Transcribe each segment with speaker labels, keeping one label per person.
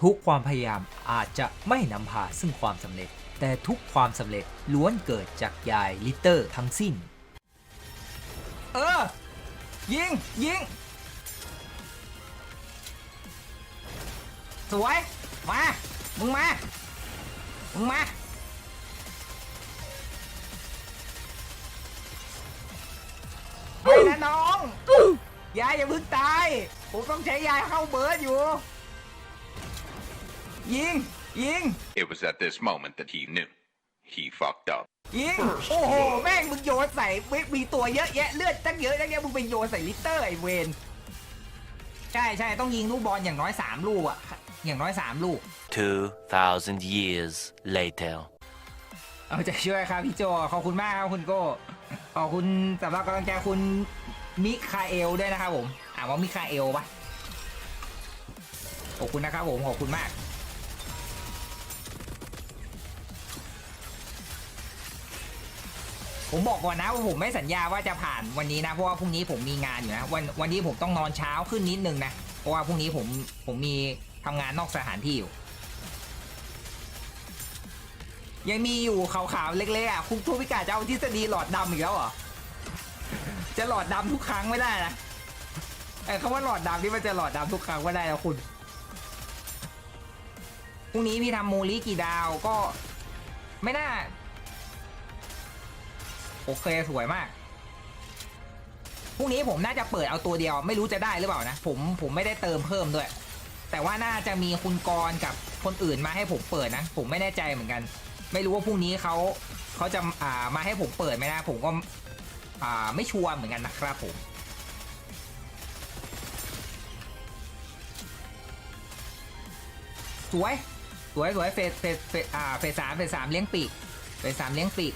Speaker 1: ทุกความพยายามอาจจะไม่นำพาซึ่งความสำเร็จ แต่ทุกความสำเร็จล้วนเกิดจากยายลิเตอร์ทั้งสิ้น เออ ยิง ยิง สวย มา มึงมา มึงมา ไม่นะน้อง ยายอย่าเพึ่งตาย ผมต้องใช้ยายเข้าเบิร์ดอยู่ ยิง ยิง
Speaker 2: It was at this moment that he knew. He fucked up.
Speaker 1: ยิง โอ้โห แม่งมึงโยนใส่ไม่มีตัวเยอะแยะเลือดตั้งเยอะตั้งเยอะมึงไปโยนใส่ลิตเตอร์ไอเวนใช่ใช่ต้องยิงลูกบอลอย่างน้อยสามลูกอะอย่างน้อยสามลูก
Speaker 3: 2,000 years later.
Speaker 1: เอาใจช่วยครับพี่โจขอบคุณมากครับคุณโก้ขอบคุณสำหรับกำลังใจคุณมิคาเอลด้วยนะครับผมอ่านว่ามิคาเอลปะขอบคุณนะครับผมขอบคุณมาก ผมบอกก่อนนะว่าผมไม่สัญญาว่าจะผ่านวันนี้นะเพราะว่าพรุ่งนี้ผมมีงานอยู่นะวันวันนี้ผมต้องนอนเช้าขึ้นนิดนึงนะเพราะว่าพรุ่งนี้ผมผมมีทำงานนอกสถานที่อยู่ ยังมีอยู่ขาวๆเล็กๆอะคุณทูพิกาจะเอาทฤษฎีหลอดดำอีกแล้วเหรอจะหลอดดำทุกครั้งไม่ได้นะไอ้คำว่าหลอดดำนี่มันจะหลอดดำทุกครั้งไม่ได้นะคุณ พรุ่งนี้พี่ทำโมลิกี่ดาวก็ ไม่น่า โอเคสวยมากพรุ่งนี้ผมน่าจะเปิดเอาตัวเดียว ไม่รู้จะได้หรือเปล่านะ ผมผมไม่ได้เติมเพิ่มด้วย แต่ว่าน่าจะมีคุณกรกับคนอื่นมาให้ผมเปิดนะ ผมไม่แน่ใจเหมือนกัน ไม่รู้ว่าพรุ่งนี้เขาเขาจะอ่ามาให้ผมเปิดไหมนะผมก็อ่าไม่ชัวร์เหมือนกันนะครับผมสวยสวยสวยเฟสเฟสเฟสอ่าเฟสสามเฟสสามเลี้ยงปีกเฟสสามเลี้ยงปีก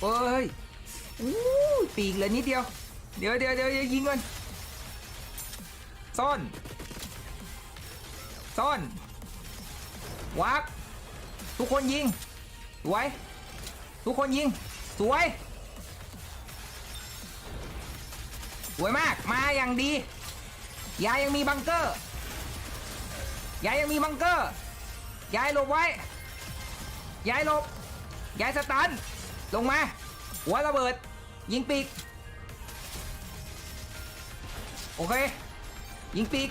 Speaker 1: เฮ้ยอู้ปีกเหลยนิดเดียว เดี๋ยวเดี๋ยวเดี๋ยวยิงก่อนซ่อน ซ่อนวักทุกคนยิง สวย ทุกคนยิง สวย สวยมาก มาอย่างดี ยายยังมีบังเกอร์ ยายยังมีบังเกอร์ ยายหลบไว้ ยายหลบ ยายสตัน ลงมา หัวระเบิด ยิงปีก โอเค ยิงปีก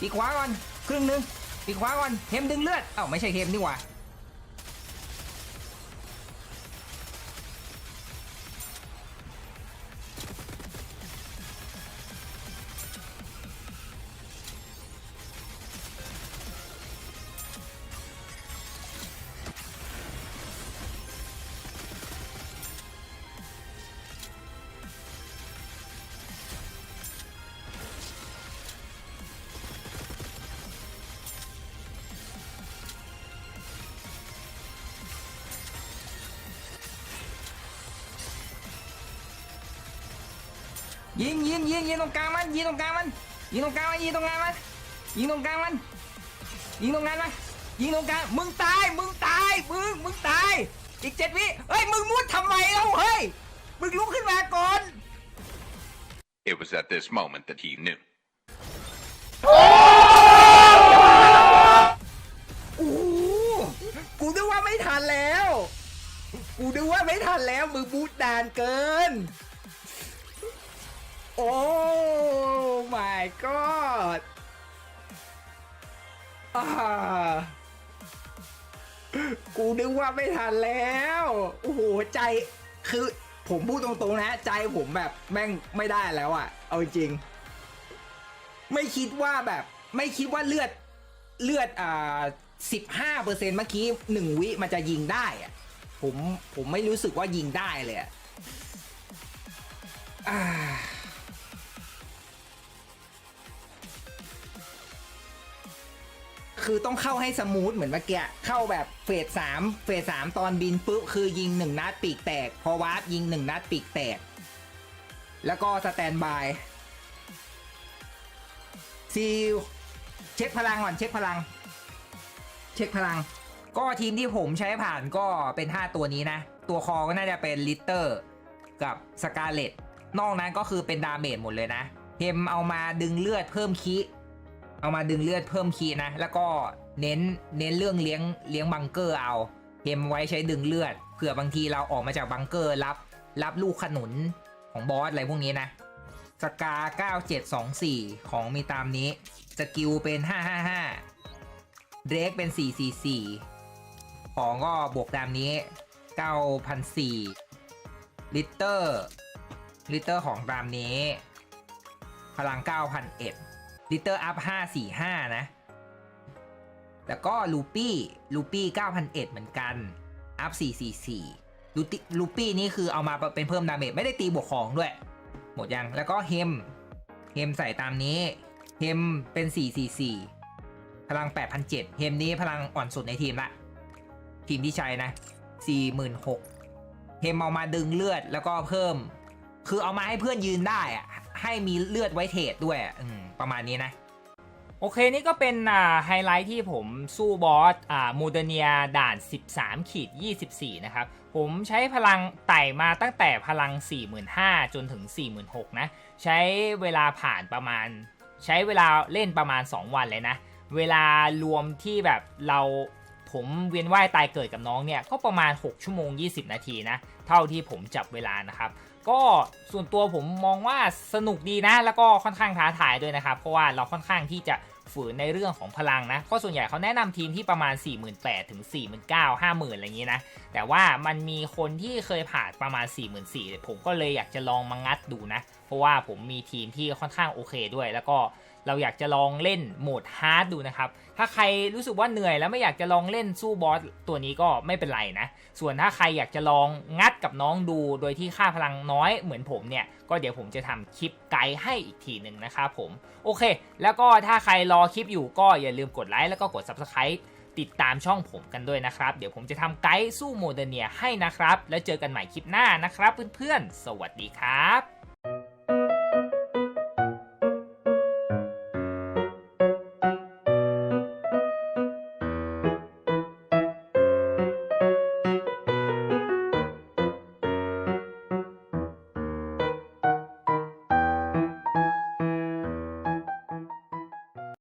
Speaker 1: ปีกขวาก่อน ครึ่งหนึ่งปีกขวาก่อนเทมดึงเลือดเอ้าไม่ใช่เทมนี่หว่า ยิงยิงยิงยิงตรงกลางมันยิงตรงกลางมันยิงตรงกลางมันยิงตรงกลางมันยิงตรงกลางมันยิงตรงกลางมันยิงตรงกลางมึงตายมึงตายมึงมึงตายอีกเจ็ดวิเฮ้ยมึงมุดทำไมเล่าเฮ้ยมึงลุกขึ้นมาก่อน
Speaker 2: It was at this moment that he knew.
Speaker 1: โอ้โหกูนึกว่าไม่ทันแล้ว กูนึกว่าไม่ทันแล้วมึงบูทดานเกิน โอ้ my god อ่ากูนึกว่าไม่ทันแล้ว โอ้โห ใจคือผมพูดตรงๆนะ ใจผมแบบแม่งไม่ได้แล้วอะเอาจริง ไม่คิดว่าแบบ ไม่คิดว่าเลือดเลือดอ่าสิบห้าเปอร์เซ็นต์เมื่อกี้หนึ่งวิมันจะยิงได้อะผมผมไม่รู้สึกว่ายิงได้เลยอะอ่า คือต้องเข้าให้สมูทเหมือนเมื่อกี้เข้าแบบเฟสสามเฟสสามตอนบินปุ๊บคือยิงหนึ่งนัดปีกแตก พอวาร์ปยิงหนึ่งนัดปีกแตก แล้วก็สแตนบาย
Speaker 4: ซีลเช็คพลังก่อนเช็คพลัง เช็คพลัง ก็ทีมที่ผมใช้ผ่านก็เป็น 5 ตัวนี้นะ ตัวคอก็น่าจะเป็นลิตเตอร์กับสกาเลตนอกนั้นก็คือเป็นดาเมจหมดเลยนะ เฮมเอามาดึงเลือดเพิ่มคี เอามาดึงเลือดเพิ่มคีนะ แล้วก็เน้นเน้นเรื่องเลี้ยงเลี้ยงบังเกอร์เอาเฮมไว้ใช้ดึงเลือดเผื่อบางทีเราออกมาจากบังเกอร์รับ รับลูกขนุนของบอสอะไรพวกนี้นะสกา 9724 ของมีตามนี้ สกิลเป็น 555เดรกเป็น 444 ของก็บวกตามนี้ 9,004ลิตเตอร์ลิตเตอร์ของตามนี้ พลัง 9,001 ลิตเตอร์อัพ545นะ แล้วก็ลูปี้ลูปี้9,001เหมือนกัน อัพ444ลูติลูปี้นี่คือเอามาเป็นเพิ่มดาเมจไม่ได้ตีบวกของด้วย หมดยัง แล้วก็เฮมเฮมใส่ตามนี้เฮมเป็น 444 พลัง 8,007เฮมนี้พลังอ่อนสุดในทีมละ ทีมที่ใช้นะ 46,000เฮมเอามาดึงเลือดแล้วก็เพิ่ม คือเอามาให้เพื่อนยืนได้อะให้มีเลือดไว้เทรดด้วยประมาณนี้นะ
Speaker 1: โอเคนี่ก็เป็นไฮไลท์ที่ผมสู้บอสอ่ามูเดเนียด่าน 13ขีด24 นะครับ ผมใช้พลังไต่มาตั้งแต่พลัง 45,000 จนถึง 46,000 นะ ใช้เวลาผ่านประมาณ ใช้เวลาเล่นประมาณ 2 วันเลยนะ เวลารวมที่แบบเราผมเวียนว่ายตายเกิดกับน้องเนี่ย ก็ประมาณ 6 ชั่วโมง 20 นาทีนะ เท่าที่ผมจับเวลานะครับ ก็ส่วนตัวผมมองว่าสนุกดีนะ แล้วก็ค่อนข้างท้าทายด้วยนะครับ เพราะว่าเราค่อนข้างที่จะฝืนในเรื่องของพลังนะ เพราะส่วนใหญ่เขาแนะนำทีมที่ประมาณ 48,000ถึง49,000 50,000 อะไรอย่างนี้นะ แต่ว่ามันมีคนที่เคยผ่านประมาณ 44,000ผมก็เลยอยากจะลองมางัดดูนะ เพราะว่าผมมีทีมที่ค่อนข้างโอเคด้วย แล้วก็ เราอยากจะลองเล่นโหมดฮาร์ดดูนะครับ ถ้าใครรู้สึกว่าเหนื่อยแล้วไม่อยากจะลองเล่นสู้บอสตัวนี้ก็ไม่เป็นไรนะ ส่วนถ้าใครอยากจะลองงัดกับน้องดูโดยที่ค่าพลังน้อยเหมือนผมเนี่ย ก็เดี๋ยวผมจะทำคลิปไกด์ให้อีกทีหนึ่งนะครับผม โอเค แล้วก็ถ้าใครรอคลิปอยู่ก็อย่าลืมกดไลค์แล้วก็กด Subscribe ติดตามช่องผมกันด้วยนะครับ เดี๋ยวผมจะทำไกด์สู้โมเดเนียให้นะครับ แล้วเจอกันใหม่คลิปหน้านะครับเพื่อนๆ สวัสดีครับ